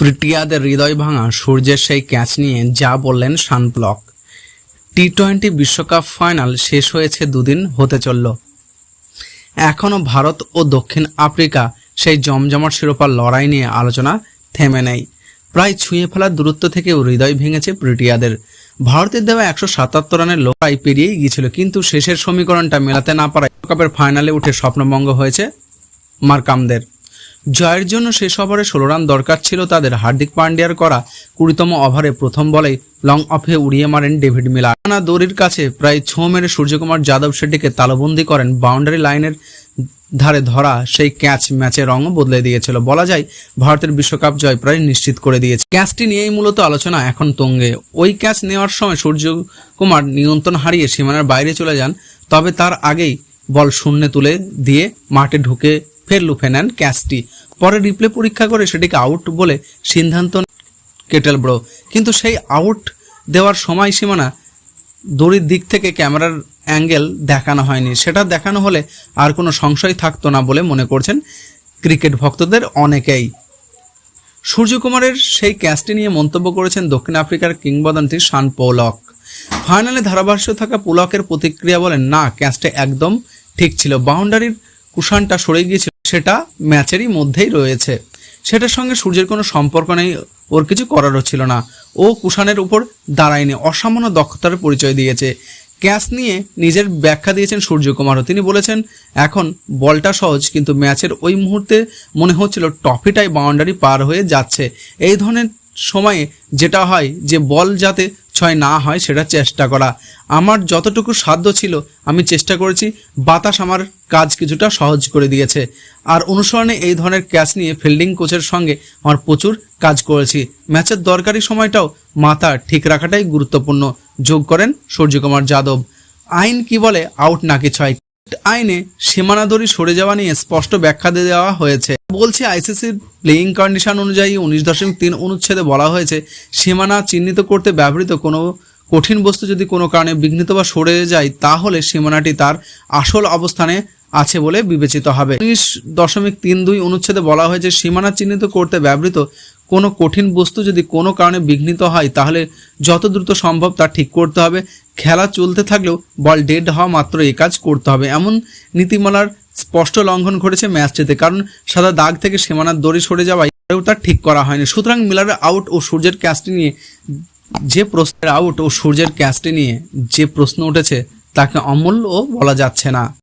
প্রিটিয়াদের হৃদয় ভাঙা সূর্যের সেই ক্যাচ নিয়ে যা বললেন শানপ্লক টি টোয়েন্টি বিশ্বকাপ ফাইনাল শেষ হয়েছে দুদিন, হতে চলল। এখনও ভারত ও দক্ষিণ আফ্রিকা সেই জমজমাট শিরোপার লড়াই নিয়ে আলোচনা থেমে নেই। প্রায় ছুঁয়ে ফেলার দূরত্ব থেকেও হৃদয় ভেঙেছে প্রিটিয়াদের ভারতের দেওয়া একশো সাতাত্তর রানের লড়াই পেরিয়েই গিয়েছিল, কিন্তু শেষের সমীকরণটা মেলাতে না পারায় বিশ্বকাপের ফাইনালে উঠে স্বপ্নভঙ্গ হয়েছে মার্কামদের। জয়ের জন্য শেষ ওভারে ষোলো রান দরকার ছিল তাদের। হার্দিক পান্ডিয়ার করা কুড়িতম ওভারে প্রথম বলেই লং অফে উড়িয়ে মারেন ডেভিড মিলার। টানা দড়ির কাছে প্রায় ছো মেরে সূর্যকুমার যাদব সেটিকে তালবন্দি করেন। বাউন্ডারি লাইনের ধারে ধরা সেই ক্যাচ ম্যাচের রঙও বদলে দিয়েছিল। বলা যায়, ভারতের বিশ্বকাপ জয় প্রায় নিশ্চিত করে দিয়েছে। ক্যাচটি নিয়েই মূলত আলোচনা এখন তুঙ্গে। ওই ক্যাচ নেওয়ার সময় সূর্যকুমার নিয়ন্ত্রণ হারিয়ে সীমানার বাইরে চলে যান, তবে তার আগেই বল শূন্যে তুলে দিয়ে মাঠে ঢুকে ফের লুফে নেন ক্যাচটি পরে রিপ্লে পরীক্ষা করে সেটিকে আউট বলে সিদ্ধান্ত কেটেল ব্রো কিন্তু সেই আউট দেওয়ার সময় সীমানা দড়ির দিক থেকে ক্যামেরার অ্যাঙ্গেল দেখানো হয়নি। সেটা দেখানো হলে আর কোনো সংশয় থাকতো না বলে মনে করছেন ক্রিকেট ভক্তদের অনেকেই। সূর্যকুমারের সেই ক্যাচটি নিয়ে মন্তব্য করেছেন দক্ষিণ আফ্রিকার কিংবদন্তি শান পৌলক। ফাইনালে ধারাভাষ্য থাকা পুলকের প্রতিক্রিয়া বলেন, না ক্যাচটা একদম ঠিক ছিল। বাউন্ডারির কুশানটা সরে গিয়েছিল। সেটা ম্যাচেরই মধ্যেই রয়েছে। সেটার সঙ্গে সূর্যের কোনো সম্পর্ক নেই, ওর কিছু করারও ছিল না। ও কুষাণের উপর দাঁড়ায়নি, অসামান্য দক্ষতার পরিচয় দিয়েছে। ক্যাচ নিয়ে নিজের ব্যাখ্যা দিয়েছেন সূর্যকুমারও। তিনি বলেছেন, এখন বলটা সহজ, কিন্তু ম্যাচের ওই মুহূর্তে মনে হচ্ছিল টফিটাই বাউন্ডারি পার হয়ে যাচ্ছে। এই ধরনের সময়ে যেটা হয় যে বল যাতে ছয় না হয় সেটা চেষ্টা করা। আমার যতটুকু সাধ্য ছিল, আমি চেষ্টা করেছি, বাতাস আমার কাজ কিছুটা সহজ করে দিয়েছে। আর অনুসরণে এই ধরনের ক্যাচ নিয়ে ফিল্ডিং কোচের সঙ্গে আমার প্রচুর কাজ করেছি। ম্যাচের দরকারি সময়টাও মাথা ঠিক রাখাটাই গুরুত্বপূর্ণ। যোগ করেন সূর্যকুমার যাদব। আইন কি বলে, আউট নাকি ছয়? আইনে সীমানা দড়ি সরে যাওয়া নিয়ে স্পষ্ট ব্যাখ্যা দিয়ে দেওয়া হয়েছে। বলছে আইসিসির প্লেয়িং কন্ডিশন অনুযায়ী উনিশ দশমিক তিন অনুচ্ছেদে বলা হয়েছে, সীমানা চিহ্নিত করতে ব্যবহৃত কোনো কঠিন বস্তু যদি কোনো কারণে বিঘ্নিত বা সরে যায়, তাহলে সীমানাটি তার আসল অবস্থানে আছে বলে বিবেচিত হবে। উনিশ দশমিক তিন দুই অনুচ্ছেদে বলা হয়েছে, সীমানা চিহ্নিত করতে ব্যবহৃত কোনো কঠিন বস্তু যদি কোনো কারণে বিঘ্নিত হয়, তাহলে যত দ্রুত সম্ভব তা ঠিক করতে হবে। খেলা চলতে থাকলেও বল ডেড হওয়া মাত্র এই কাজ করতে হবে। এমন নীতিমালার স্পষ্ট লঙ্ঘন ঘটেছে ম্যাচটিতে, কারণ সাদা দাগ থেকে সীমানার দড়ি সরে যাওয়ায় তা ঠিক করা হয়নি। সুতরাং মিলারের আউট ও সূর্যের ক্যাচটি নিয়ে যে প্রশ্নের আউট ও সূর্যের ক্যাচটি নিয়ে যে প্রশ্ন উঠেছে, তাকে অমূল্য বলা যাচ্ছে না।